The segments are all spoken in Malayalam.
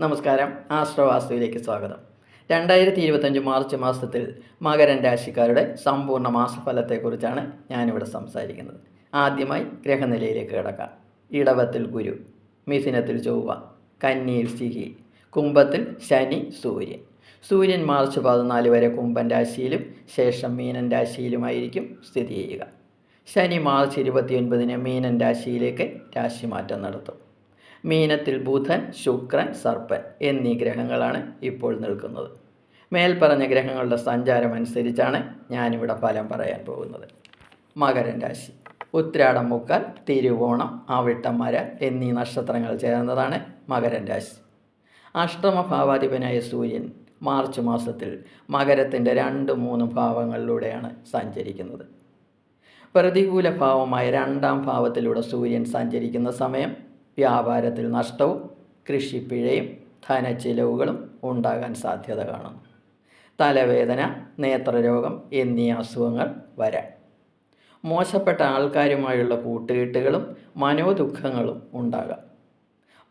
നമസ്കാരം. ആശ്രവാസ്തുവിലേക്ക് സ്വാഗതം. രണ്ടായിരത്തി ഇരുപത്തഞ്ച് മാർച്ച് മാസത്തിൽ മകരൻ രാശിക്കാരുടെ സമ്പൂർണ മാസഫലത്തെക്കുറിച്ചാണ് ഞാനിവിടെ സംസാരിക്കുന്നത്. ആദ്യമായി ഗ്രഹനിലയിലേക്ക് കിടക്കാം. ഇടവത്തിൽ ഗുരു മിഥുനത്തിൽ ചൊവ്വ കന്നിയിൽ സിഹി കുംഭത്തിൽ ശനി സൂര്യൻ. സൂര്യൻ മാർച്ച് പതിനാല് വരെ കുംഭൻ രാശിയിലും ശേഷം മീനൻ രാശിയിലുമായിരിക്കും സ്ഥിതി ചെയ്യുക. ശനി മാർച്ച് ഇരുപത്തിയൊൻപതിന് മീനൻ രാശിയിലേക്ക് രാശിമാറ്റം നടത്തും. മീനത്തിൽ ബുധൻ ശുക്രൻ സർപ്പൻ എന്നീ ഗ്രഹങ്ങളാണ് ഇപ്പോൾ നിൽക്കുന്നത്. മേൽപ്പറഞ്ഞ ഗ്രഹങ്ങളുടെ സഞ്ചാരം അനുസരിച്ചാണ് ഞാനിവിടെ ഫലം പറയാൻ പോകുന്നത്. മകരൻ രാശി. ഉത്രാടം മുക്കാൽ തിരുവോണം ആവിട്ടമര എന്നീ നക്ഷത്രങ്ങൾ ചേർന്നതാണ് മകരൻ രാശി. അഷ്ടമഭാവാധിപനായ സൂര്യൻ മാർച്ച് മാസത്തിൽ മകരത്തിന്റെ രണ്ട് മൂന്ന് ഭാവങ്ങളിലൂടെയാണ് സഞ്ചരിക്കുന്നത്. പ്രതികൂല ഭാവമായ രണ്ടാം ഭാവത്തിലൂടെ സൂര്യൻ സഞ്ചരിക്കുന്ന സമയം വ്യാപാരത്തിൽ നഷ്ടവും കൃഷിപ്പിഴയും ധനച്ചിലവുകളും ഉണ്ടാകാൻ സാധ്യത കാണുന്നു തലവേദന നേത്രരോഗം എന്നീ അസുഖങ്ങൾ വരാം. മോശപ്പെട്ട ആൾക്കാരുമായുള്ള കൂട്ടുകെട്ടുകളും മനോദുഃഖങ്ങളും ഉണ്ടാകാം.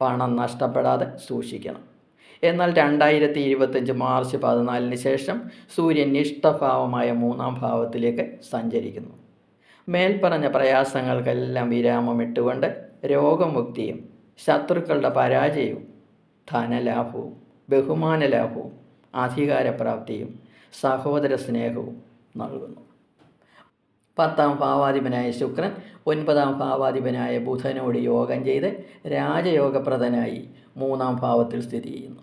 പണം നഷ്ടപ്പെടാതെ സൂക്ഷിക്കണം. എന്നാൽ രണ്ടായിരത്തി ഇരുപത്തഞ്ച് മാർച്ച് പതിനാലിന് ശേഷം സൂര്യൻ ഇഷ്ടഭാവമായ മൂന്നാം ഭാവത്തിലേക്ക് സഞ്ചരിക്കുന്നു. മേൽപ്പറഞ്ഞ പ്രയാസങ്ങൾക്കെല്ലാം വിരാമമിട്ടുകൊണ്ട് രോഗമുക്തിയും ശത്രുക്കളുടെ പരാജയവും ധനലാഭവും ബഹുമാനലാഭവും അധികാരപ്രാപ്തിയും സഹോദര സ്നേഹവും നൽകുന്നു. പത്താം ഭാവാധിപനായ ശുക്രൻ ഒൻപതാം ഭാവാധിപനായ ബുധനോട് യോഗം ചെയ്ത് രാജയോഗപ്രദനായി മൂന്നാം ഭാവത്തിൽ സ്ഥിതി ചെയ്യുന്നു.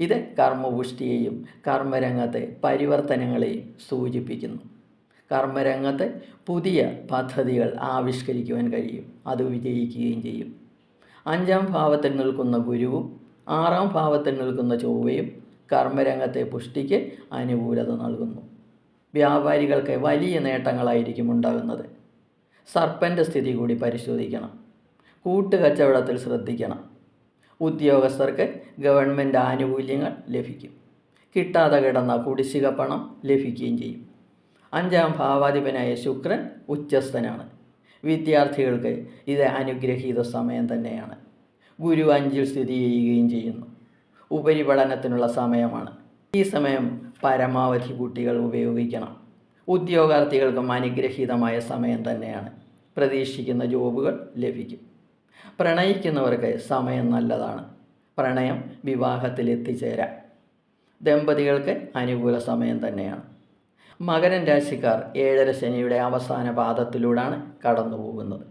ഇത് കർമ്മപുഷ്ടിയെയും കർമ്മരംഗത്തെ പരിവർത്തനങ്ങളെയും സൂചിപ്പിക്കുന്നു. കർമ്മരംഗത്ത് പുതിയ പദ്ധതികൾ ആവിഷ്കരിക്കുവാൻ കഴിയും. അത് വിജയിക്കുകയും ചെയ്യും. അഞ്ചാം ഭാവത്തിൽ നിൽക്കുന്ന ഗുരുവും ആറാം ഭാവത്തിൽ നിൽക്കുന്ന ചൊവ്വയും കർമ്മരംഗത്തെ പുഷ്ടിക്ക് അനുകൂലത നൽകുന്നു. വ്യാപാരികൾക്ക് വലിയ നേട്ടങ്ങളായിരിക്കും ഉണ്ടാകുന്നത്. സർപ്പന്റെ സ്ഥിതി കൂടി പരിശോധിക്കണം. കൂട്ടുകച്ചവടത്തിൽ ശ്രദ്ധിക്കണം. ഉദ്യോഗസ്ഥർക്ക് ഗവൺമെന്റ് ആനുകൂല്യങ്ങൾ ലഭിക്കും. കിട്ടാതെ കിടന്ന കുടിശ്ശിക പണം ലഭിക്കുകയും ചെയ്യും. അഞ്ചാം ഭാവാധിപനായ ശുക്രൻ ഉച്ചസ്ഥനാണ്. വിദ്യാർത്ഥികൾക്ക് ഇത് അനുഗ്രഹീത സമയം തന്നെയാണ്. ഗുരു അഞ്ചിൽ സ്ഥിതി ചെയ്യുകയും ചെയ്യുന്നു. ഉപരിപഠനത്തിനുള്ള സമയമാണ്. ഈ സമയം പരമാവധി കുട്ടികൾ ഉപയോഗിക്കണം. ഉദ്യോഗാർത്ഥികൾക്കും അനുഗ്രഹീതമായ സമയം തന്നെയാണ്. പ്രതീക്ഷിക്കുന്ന ജോബുകൾ ലഭിക്കും. പ്രണയിക്കുന്നവർക്ക് സമയം നല്ലതാണ്. പ്രണയം വിവാഹത്തിൽ എത്തിച്ചേരാം. ദമ്പതികൾക്ക് അനുകൂല സമയം തന്നെയാണ്. മകരൻ രാശിക്കാർ ഏഴര ശനിയുടെ അവസാന പാദത്തിലൂടെയാണ് കടന്നു പോകുന്നത്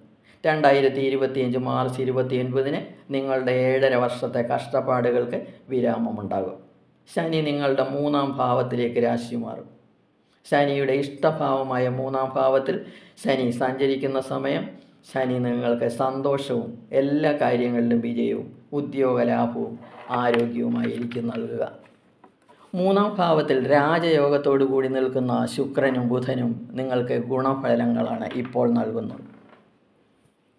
രണ്ടായിരത്തി ഇരുപത്തിയഞ്ച് മാർച്ച് ഇരുപത്തി ഒൻപതിന് നിങ്ങളുടെ ഏഴര വർഷത്തെ കഷ്ടപ്പാടുകൾക്ക് വിരാമമുണ്ടാകും. ശനി നിങ്ങളുടെ മൂന്നാം ഭാവത്തിലേക്ക് രാശി മാറും. ശനിയുടെ ഇഷ്ടഭാവമായ മൂന്നാം ഭാവത്തിൽ ശനി സഞ്ചരിക്കുന്ന സമയം ശനി നിങ്ങൾക്ക് സന്തോഷവും എല്ലാ കാര്യങ്ങളിലും വിജയവും ഉദ്യോഗ ലാഭവും ആരോഗ്യവുമായിരിക്കും നൽകുക. മൂന്നാം ഭാവത്തിൽ രാജയോഗത്തോടു കൂടി നിൽക്കുന്ന ശുക്രനും ബുധനും നിങ്ങൾക്ക് ഗുണഫലങ്ങളാണ് ഇപ്പോൾ നൽകുന്നത്.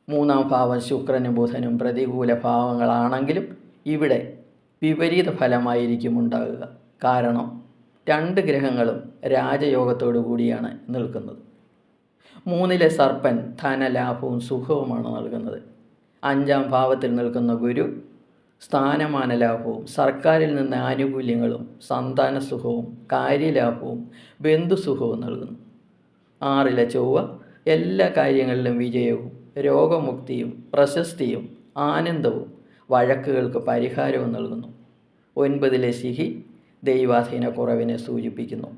മൂന്നാം ഭാവം ശുക്രനും ബുധനും പ്രതികൂല ഭാവങ്ങളാണെങ്കിലും ഇവിടെ വിപരീത ഫലമായിരിക്കും ഉണ്ടാകുക. കാരണം രണ്ട് ഗ്രഹങ്ങളും രാജയോഗത്തോടു കൂടിയാണ് നിൽക്കുന്നത്. മൂന്നിലെ സർപ്പൻ ധനലാഭവും സുഖവുമാണ് നൽകുന്നത്. അഞ്ചാം ഭാവത്തിൽ നിൽക്കുന്ന ഗുരു സ്ഥാനമാന ലാഭവും സർക്കാരിൽ നിന്ന് ആനുകൂല്യങ്ങളും സന്താന സുഖവും കാര്യലാഭവും ബന്ധുസുഖവും നൽകുന്നു. ആറിലെ ചൊവ്വ എല്ലാ കാര്യങ്ങളിലും വിജയവും രോഗമുക്തിയും പ്രശസ്തിയും ആനന്ദവും വഴക്കുകൾക്ക് പരിഹാരവും നൽകുന്നു. ഒൻപതിലെ ശിഹി ദൈവാധീന കുറവിനെ സൂചിപ്പിക്കുന്നു.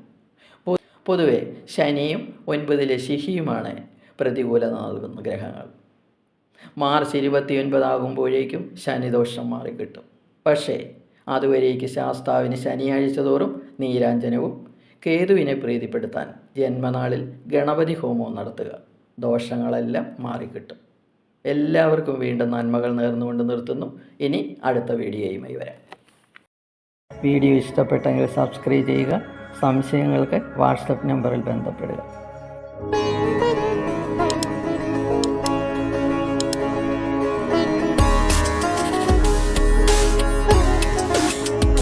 പൊതുവെ ശനിയും ഒൻപതിലെ ശിഹിയുമാണ് പ്രതികൂലത നൽകുന്ന ഗ്രഹങ്ങൾ. മാർച്ച് ഇരുപത്തിയൊൻപതാകുമ്പോഴേക്കും ശനിദോഷം മാറിക്കിട്ടും. പക്ഷേ അതുവരേക്ക് ശാസ്താവിന് ശനിയാഴ്ച തോറും നീരാഞ്ജനവും കേതുവിനെ പ്രീതിപ്പെടുത്താൻ ജന്മനാളിൽ ഗണപതി ഹോമവും നടത്തുക. ദോഷങ്ങളെല്ലാം മാറിക്കിട്ടും. എല്ലാവർക്കും വീണ്ടും നന്മകൾ നേർന്നുകൊണ്ട് നിർത്തുന്നു. ഇനി അടുത്ത വീഡിയോയുമായി വരാം. വീഡിയോ ഇഷ്ടപ്പെട്ടെങ്കിൽ സബ്സ്ക്രൈബ് ചെയ്യുക സംശയങ്ങൾക്ക് വാട്സപ്പ് നമ്പറിൽ ബന്ധപ്പെടുക.